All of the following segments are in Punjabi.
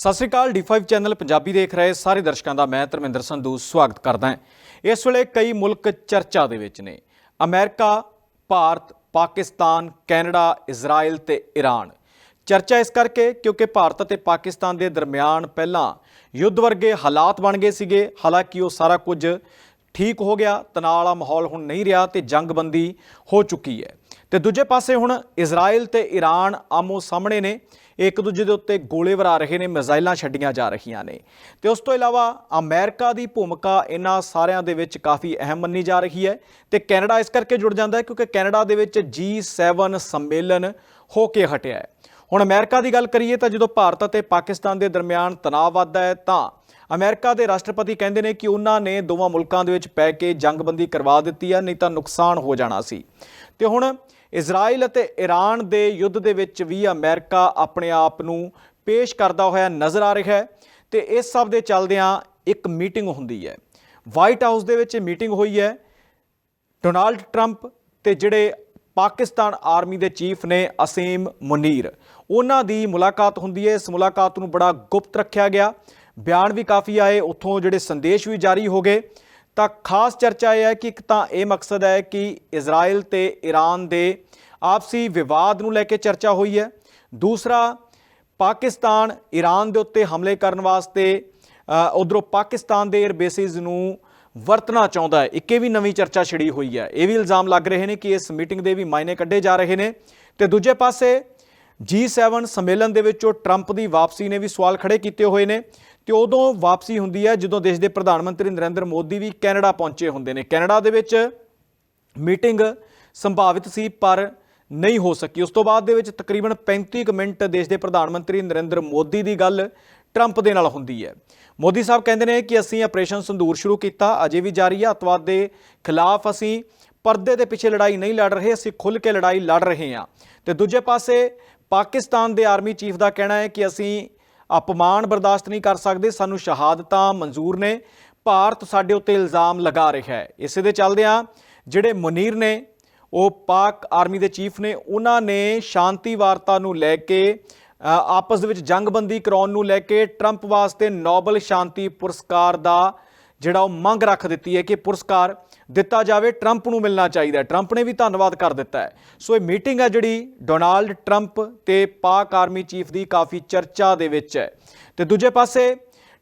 ਸਤਿ ਸ੍ਰੀ ਅਕਾਲ D5 ਚੈਨਲ ਪੰਜਾਬੀ ਦੇਖ ਰਹੇ ਸਾਰੇ ਦਰਸ਼ਕਾਂ ਦਾ ਮੈਂ ਧਰਮਿੰਦਰ ਸੰਧੂ ਸਵਾਗਤ ਕਰਦਾ ਹਾਂ। ਇਸ ਵੇਲੇ ਕਈ ਮੁਲਕ ਚਰਚਾ ਦੇ ਵਿੱਚ ਨੇ। America, Bharat, Pakistan, Canada, Israel ਤੇ ਈਰਾਨ ਚਰਚਾ ਇਸ ਕਰਕੇ ਕਿਉਂਕਿ ਭਾਰਤ ਅਤੇ ਪਾਕਿਸਤਾਨ ਦੇ ਦਰਮਿਆਨ ਪਹਿਲਾਂ ਯੁੱਧ ਵਰਗੇ ਹਾਲਾਤ ਬਣ ਗਏ ਸੀਗੇ, ਹਾਲਾਂਕਿ ਉਹ ਸਾਰਾ ਕੁਝ ਠੀਕ ਹੋ ਗਿਆ, ਤਣਾਅ ਵਾਲਾ ਮਾਹੌਲ ਹੁਣ ਨਹੀਂ ਰਿਹਾ ਤੇ ਜੰਗਬੰਦੀ ਹੋ ਚੁੱਕੀ ਹੈ। ਤੇ ਦੂਜੇ ਪਾਸੇ ਹੁਣ ਇਜ਼ਰਾਈਲ ਤੇ ਈਰਾਨ ਆਮੋ ਸਾਹਮਣੇ ਨੇ। ਇੱਕ ਦੂਜੇ ਦੇ ਉੱਤੇ ਗੋਲੇ ਵਰਾ ਰਹੇ ਨੇ, ਮਿਜ਼ਾਈਲਾਂ ਛੱਡੀਆਂ ਜਾ ਰਹੀਆਂ ਨੇ। ਤੇ ਉਸ ਤੋਂ ਇਲਾਵਾ ਅਮਰੀਕਾ ਦੀ ਭੂਮਿਕਾ ਇਹਨਾਂ ਸਾਰਿਆਂ ਦੇ ਵਿੱਚ ਕਾਫੀ ਅਹਿਮ ਮੰਨੀ ਜਾ ਰਹੀ ਹੈ ਤੇ ਕੈਨੇਡਾ ਇਸ ਕਰਕੇ ਜੁੜ ਜਾਂਦਾ ਹੈ ਕਿਉਂਕਿ ਕੈਨੇਡਾ ਦੇ ਵਿੱਚ G7 ਸੰਮੇਲਨ ਹੋ ਕੇ ਹਟਿਆ ਹੈ। ਹੁਣ ਅਮਰੀਕਾ ਦੀ ਗੱਲ ਕਰੀਏ ਤਾਂ ਜਦੋਂ ਭਾਰਤ ਅਤੇ ਪਾਕਿਸਤਾਨ ਦੇ ਦਰਮਿਆਨ ਤਣਾਅ ਵੱਧਦਾ ਹੈ ਤਾਂ ਅਮਰੀਕਾ ਦੇ ਰਾਸ਼ਟਰਪਤੀ ਕਹਿੰਦੇ ਨੇ ਕਿ ਉਹਨਾਂ ਨੇ ਦੋਵਾਂ ਮੁਲਕਾਂ ਦੇ ਵਿੱਚ ਪੈ ਕੇ ਜੰਗਬੰਦੀ ਕਰਵਾ ਦਿੱਤੀ ਹੈ, ਨਹੀਂ ਤਾਂ ਨੁਕਸਾਨ ਹੋ ਜਾਣਾ ਸੀ। ਤੇ ਹੁਣ ਇਜ਼ਰਾਈਲ ਅਤੇ ਈਰਾਨ ਦੇ ਯੁੱਧ ਦੇ ਵਿੱਚ ਵੀ ਅਮਰੀਕਾ ਆਪਣੇ ਆਪ ਨੂੰ ਪੇਸ਼ ਕਰਦਾ ਹੋਇਆ ਨਜ਼ਰ ਆ ਰਿਹਾ ਹੈ ਤੇ ਇਸ ਸਭ ਦੇ ਚੱਲਦਿਆਂ ਇੱਕ ਮੀਟਿੰਗ ਹੁੰਦੀ ਹੈ। ਵਾਈਟ ਹਾਊਸ ਦੇ ਵਿੱਚ ਮੀਟਿੰਗ ਹੋਈ ਹੈ। ਡੋਨਾਲਡ ਟਰੰਪ ਤੇ ਜਿਹੜੇ ਪਾਕਿਸਤਾਨ ਆਰਮੀ ਦੇ ਚੀਫ ਨੇ ਅਸੀਮ ਮੁਨੀਰ, ਉਹਨਾਂ ਦੀ ਮੁਲਾਕਾਤ ਹੁੰਦੀ ਹੈ। ਇਸ ਮੁਲਾਕਾਤ ਨੂੰ ਬੜਾ ਗੁਪਤ ਰੱਖਿਆ ਗਿਆ। ਬਿਆਨ ਵੀ ਕਾਫੀ ਆਏ। ਉੱਥੋਂ ਜਿਹੜੇ ਸੰਦੇਸ਼ ਵੀ ਜਾਰੀ ਹੋ ਗਏ। ਤਾਂ ਖਾਸ ਚਰਚਾ ਇਹ ਹੈ ਕਿ ਇੱਕ ਤਾਂ ਇਹ ਮਕਸਦ ਹੈ ਕਿ ਇਜ਼ਰਾਈਲ ਤੇ ਈਰਾਨ ਦੇ ਆਪਸੀ ਵਿਵਾਦ ਨੂੰ ਲੈ ਕੇ ਚਰਚਾ ਹੋਈ ਹੈ। ਦੂਸਰਾ, ਪਾਕਿਸਤਾਨ ਈਰਾਨ ਦੇ ਉੱਤੇ ਹਮਲੇ ਕਰਨ ਵਾਸਤੇ ਉਧਰੋਂ ਪਾਕਿਸਤਾਨ ਦੇ 에ਅਰ ਬੇਸਿਸ ਨੂੰ ਵਰਤਣਾ ਚਾਹੁੰਦਾ ਹੈ। ਇੱਕ ਇਹ ਵੀ ਨਵੀਂ ਚਰਚਾ ਛਿੜੀ ਹੋਈ ਹੈ। ਇਹ ਵੀ ਇਲਜ਼ਾਮ ਲੱਗ ਰਹੇ ਨੇ ਕਿ ਇਸ ਮੀਟਿੰਗ ਦੇ ਵੀ ਮਾਇਨੇ ਕੱਢੇ ਜਾ ਰਹੇ ਨੇ। ਤੇ ਦੂਜੇ ਪਾਸੇ G7 ਸੰਮੇਲਨ ਦੇ ਵਿੱਚੋਂ ਟਰੰਪ ਦੀ ਵਾਪਸੀ ਨੇ ਵੀ ਸਵਾਲ ਖੜੇ ਕੀਤੇ ਹੋਏ ਨੇ ਤੇ ਉਦੋਂ ਵਾਪਸੀ ਹੁੰਦੀ ਹੈ ਜਦੋਂ ਦੇਸ਼ ਦੇ ਪ੍ਰਧਾਨ ਮੰਤਰੀ ਨਰਿੰਦਰ ਮੋਦੀ ਵੀ ਕੈਨੇਡਾ ਪਹੁੰਚੇ ਹੁੰਦੇ ਨੇ। ਕੈਨੇਡਾ ਦੇ ਵਿੱਚ ਮੀਟਿੰਗ ਸੰਭਾਵਿਤ ਸੀ, ਪਰ ਨਹੀਂ ਹੋ ਸਕੀ। ਉਸ ਤੋਂ ਬਾਅਦ ਦੇ ਵਿੱਚ ਤਕਰੀਬਨ 35 ਕੁ ਮਿੰਟ ਦੇਸ਼ ਦੇ ਪ੍ਰਧਾਨ ਮੰਤਰੀ ਨਰਿੰਦਰ ਮੋਦੀ ਦੀ ਗੱਲ ਟਰੰਪ ਦੇ ਨਾਲ ਹੁੰਦੀ ਹੈ। ਮੋਦੀ ਸਾਹਿਬ ਕਹਿੰਦੇ ਨੇ ਕਿ ਅਸੀਂ ਆਪਰੇਸ਼ਨ ਸੰਦੂਰ ਸ਼ੁਰੂ ਕੀਤਾ, ਅਜੇ ਵੀ ਜਾਰੀ ਹੈ ਅਤਵਾਦ ਦੇ ਖਿਲਾਫ ਅਸੀਂ ਪਰਦੇ ਦੇ ਪਿੱਛੇ ਲੜਾਈ ਨਹੀਂ ਲੜ ਰਹੇ, ਅਸੀਂ ਖੁੱਲ੍ਹ ਕੇ ਲੜਾਈ ਲੜ ਰਹੇ ਹਾਂ। ਤੇ ਦੂਜੇ ਪਾਸੇ ਪਾਕਿਸਤਾਨ ਦੇ ਆਰਮੀ ਚੀਫ ਦਾ ਕਹਿਣਾ ਹੈ ਕਿ ਅਸੀਂ ਅਪਮਾਨ ਬਰਦਾਸ਼ਤ ਨਹੀਂ ਕਰ ਸਕਦੇ, ਸਾਨੂੰ ਸ਼ਹਾਦਤਾਂ ਮਨਜ਼ੂਰ ਨੇ। ਭਾਰਤ ਸਾਡੇ ਉੱਤੇ ਇਲਜ਼ਾਮ ਲਗਾ ਰਿਹਾ ਹੈ। ਇਸੇ ਦੇ ਚੱਲਦਿਆਂ ਜਿਹੜੇ ਮੁਨੀਰ ਨੇ, ਉਹ ਪਾਕ ਆਰਮੀ ਦੇ ਚੀਫ ਨੇ, ਉਹਨਾਂ ਨੇ ਸ਼ਾਂਤੀ ਵਾਰਤਾ ਨੂੰ ਲੈ ਕੇ ਆਪਸ ਦੇ ਵਿੱਚ ਜੰਗਬੰਦੀ ਕਰਾਉਣ ਨੂੰ ਲੈ ਕੇ ਟਰੰਪ ਵਾਸਤੇ ਨੋਬਲ ਸ਼ਾਂਤੀ ਪੁਰਸਕਾਰ ਦਾ ਜਿਹੜਾ ਉਹ ਮੰਗ ਰੱਖ ਦਿੱਤੀ ਹੈ ਕਿ ਪੁਰਸਕਾਰ ਦਿੱਤਾ ਜਾਵੇ ਟਰੰਪ ਨੂੰ ਮਿਲਣਾ ਚਾਹੀਦਾ ਹੈ। ਟਰੰਪ ਨੇ ਵੀ ਧੰਨਵਾਦ ਕਰ ਦਿੱਤਾ ਹੈ। ਸੋ ਇਹ ਮੀਟਿੰਗ ਹੈ ਜਿਹੜੀ ਡੋਨਾਲਡ ਟਰੰਪ ਤੇ ਪਾਕ ਆਰਮੀ ਚੀਫ ਦੀ ਕਾਫੀ ਚਰਚਾ ਦੇ ਵਿੱਚ ਹੈ। ਤੇ ਦੂਜੇ ਪਾਸੇ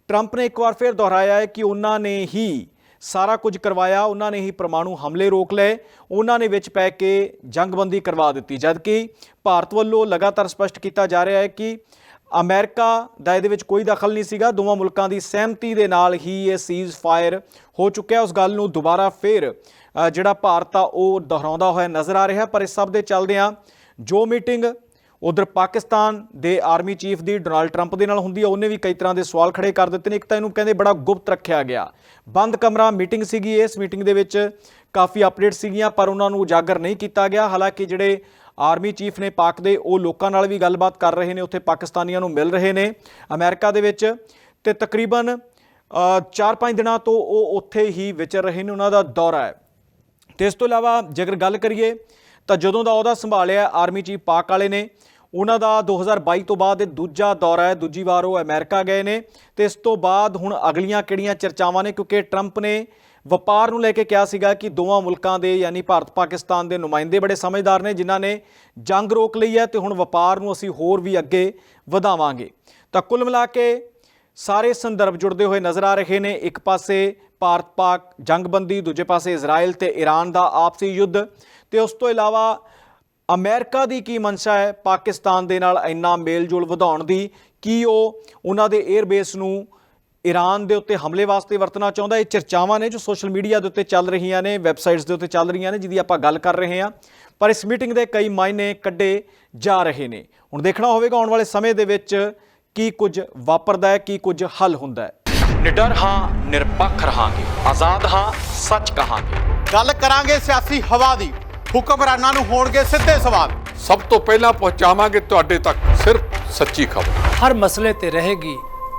ਟਰੰਪ ਨੇ ਇੱਕ ਵਾਰ ਫਿਰ ਦੁਹਰਾਇਆ ਹੈ ਕਿ ਉਹਨਾਂ ਨੇ ਹੀ ਸਾਰਾ ਕੁਝ ਕਰਵਾਇਆ, ਉਹਨਾਂ ਨੇ ਹੀ ਪਰਮਾਣੂ ਹਮਲੇ ਰੋਕ ਲਏ, ਉਹਨਾਂ ਨੇ ਵਿੱਚ ਪੈ ਕੇ ਜੰਗਬੰਦੀ ਕਰਵਾ ਦਿੱਤੀ। ਜਦਕਿ ਭਾਰਤ ਵੱਲੋਂ ਲਗਾਤਾਰ ਸਪਸ਼ਟ ਕੀਤਾ ਜਾ ਰਿਹਾ ਹੈ ਕਿ ਅਮਰੀਕਾ ਦਾ ਇਹਦੇ ਵਿੱਚ ਕੋਈ ਦਖਲ ਨਹੀਂ ਸੀਗਾ। ਦੋਵਾਂ ਮੁਲਕਾਂ ਦੀ ਸਹਿਮਤੀ ਦੇ ਨਾਲ ਹੀ ਇਹ ਸੀਜ਼ ਫਾਇਰ ਹੋ ਚੁੱਕਿਆ। ਉਸ ਗੱਲ ਨੂੰ ਦੁਬਾਰਾ ਫਿਰ ਜਿਹੜਾ ਭਾਰਤ ਆ, ਉਹ ਦੁਹਰਾਉਂਦਾ ਹੋਇਆ ਨਜ਼ਰ ਆ ਰਿਹਾ। ਪਰ ਇਸ ਸਭ ਦੇ ਚੱਲਦਿਆਂ ਜੋ ਮੀਟਿੰਗ ਉਧਰ ਪਾਕਿਸਤਾਨ ਦੇ ਆਰਮੀ ਚੀਫ ਦੀ ਡੋਨਾਲਡ ਟਰੰਪ ਦੇ ਨਾਲ ਹੁੰਦੀ ਹੈ ਉਹਨੇ ਵੀ ਕਈ ਤਰ੍ਹਾਂ ਦੇ ਸਵਾਲ ਖੜੇ ਕਰ ਦਿੱਤੇ ਨੇ। ਇੱਕ ਤਾਂ ਇਹਨੂੰ ਕਹਿੰਦੇ ਬੜਾ ਗੁਪਤ ਰੱਖਿਆ ਗਿਆ। ਬੰਦ ਕਮਰਾ ਮੀਟਿੰਗ ਸੀਗੀ। ਇਸ ਮੀਟਿੰਗ ਦੇ ਵਿੱਚ ਕਾਫੀ ਅਪਡੇਟ ਸੀਗੀਆਂ, ਪਰ ਉਹਨਾਂ ਨੂੰ ਉਜਾਗਰ ਨਹੀਂ ਕੀਤਾ ਗਿਆ। ਹਾਲਾਂਕਿ ਜਿਹੜੇ ਆਰਮੀ ਚੀਫ ਨੇ ਪਾਕ ਦੇ ਉਹ ਲੋਕਾਂ ਨਾਲ ਵੀ ਗੱਲਬਾਤ ਕਰ ਰਹੇ ਨੇ, ਉੱਥੇ ਪਾਕਿਸਤਾਨੀਆਂ ਨੂੰ ਮਿਲ ਰਹੇ ਨੇ। ਅਮਰੀਕਾ ਦੇ ਵਿੱਚ ਤੇ ਤਕਰੀਬਨ 4-5 ਦਿਨਾਂ ਤੋਂ ਉਹ ਉੱਥੇ ਹੀ ਵਿਚਰ ਰਹੇ ਨੇ, ਉਹਨਾਂ ਦਾ ਦੌਰਾ ਹੈ। ਤੇ ਇਸ ਤੋਂ ਇਲਾਵਾ ਜੇਕਰ ਗੱਲ ਕਰੀਏ, ਤਾਂ ਜਦੋਂ ਦਾ ਉਹਦਾ ਸੰਭਾਲਿਆ ਆਰਮੀ ਚੀਫ ਪਾਕ ਵਾਲੇ ਨੇ, ਉਹਨਾਂ ਦਾ 2022 ਤੋਂ ਬਾਅਦ ਇਹ ਦੂਜਾ ਦੌਰਾ ਹੈ, ਦੂਜੀ ਵਾਰ ਉਹ ਅਮਰੀਕਾ ਗਏ ਨੇ। ਤੇ ਇਸ ਤੋਂ ਬਾਅਦ ਹੁਣ ਅਗਲੀਆਂ ਕਿਹੜੀਆਂ ਚਰਚਾਵਾਂ ਨੇ, ਕਿਉਂਕਿ ਟਰੰਪ ਨੇ ਵਪਾਰ ਨੂੰ ਲੈ ਕੇ ਕਿਹਾ ਸੀਗਾ ਕਿ ਦੋਵਾਂ ਮੁਲਕਾਂ ਦੇ ਯਾਨੀ ਭਾਰਤ ਪਾਕਿਸਤਾਨ ਦੇ ਨੁਮਾਇੰਦੇ ਬੜੇ ਸਮਝਦਾਰ ਨੇ, ਜਿਨ੍ਹਾਂ ਨੇ ਜੰਗ ਰੋਕ ਲਈ ਹੈ ਤੇ ਹੁਣ ਵਪਾਰ ਨੂੰ ਅਸੀਂ ਹੋਰ ਵੀ ਅੱਗੇ ਵਧਾਵਾਂਗੇ। ਤਾਂ ਕੁੱਲ ਮਿਲਾ ਕੇ ਸਾਰੇ ਸੰਦਰਭ ਜੁੜਦੇ ਹੋਏ ਨਜ਼ਰ ਆ ਰਹੇ ਨੇ। ਇੱਕ ਪਾਸੇ ਭਾਰਤ ਪਾਕ ਜੰਗਬੰਦੀ, ਦੂਜੇ ਪਾਸੇ ਇਜ਼ਰਾਈਲ ਤੇ ਈਰਾਨ ਦਾ ਆਪਸੀ ਯੁੱਧ। ਤੇ ਉਸ ਤੋਂ ਇਲਾਵਾ ਅਮਰੀਕਾ ਦੀ ਕੀ ਮਨਸ਼ਾ ਹੈ? ਪਾਕਿਸਤਾਨ ਦੇ ਨਾਲ ਇੰਨਾ ਮੇਲਜੋਲ ਵਧਾਉਣ ਦੀ ਕੀ ਉਹ ਉਹਨਾਂ ਦੇ 에ਅਰ ਬੇਸ ਨੂੰ ਈਰਾਨ ਦੇ ਉੱਤੇ ਹਮਲੇ ਵਾਸਤੇ ਵਰਤਣਾ ਚਾਹੁੰਦਾ। ਇਹ ਚਰਚਾਵਾਂ ਨੇ ਜੋ ਸੋਸ਼ਲ ਮੀਡੀਆ ਦੇ ਉੱਤੇ ਚੱਲ ਰਹੀਆਂ ਨੇ ਵੈਬਸਾਈਟਸ ਦੇ ਉੱਤੇ ਚੱਲ ਰਹੀਆਂ ਨੇ ਜਿਹਦੀ ਆਪਾਂ ਗੱਲ ਕਰ ਰਹੇ ਹਾਂ। ਪਰ ਇਸ ਮੀਟਿੰਗ ਦੇ ਕਈ ਮਾਇਨੇ ਕੱਢੇ ਜਾ ਰਹੇ ਨੇ। ਹੁਣ ਦੇਖਣਾ ਹੋਵੇਗਾ ਆਉਣ ਵਾਲੇ ਸਮੇਂ ਦੇ ਵਿੱਚ ਕੀ ਕੁਝ ਵਾਪਰਦਾ ਹੈ ਕੀ ਕੁਝ ਹੱਲ ਹੁੰਦਾ ਹੈ। ਨਿਡਰ ਹਾਂ ਨਿਰਪੱਖ ਰਹਾਂਗੇ। ਆਜ਼ਾਦ ਹਾਂ ਸੱਚ ਕਹਾਂਗੇ। ਗੱਲ ਕਰਾਂਗੇ ਸਿਆਸੀ ਹਵਾ ਦੀ। ਹੁਕਮਰਾਨਾਂ ਨੂੰ ਹੋਣਗੇ ਸਿੱਧੇ ਸਵਾਲ। ਸਭ ਤੋਂ ਪਹਿਲਾਂ ਪਹੁੰਚਾਵਾਂਗੇ ਤੁਹਾਡੇ ਤੱਕ ਸਿਰਫ ਸੱਚੀ ਖਬਰ। ਹਰ ਮਸਲੇ ਤੇ ਰਹੇਗੀ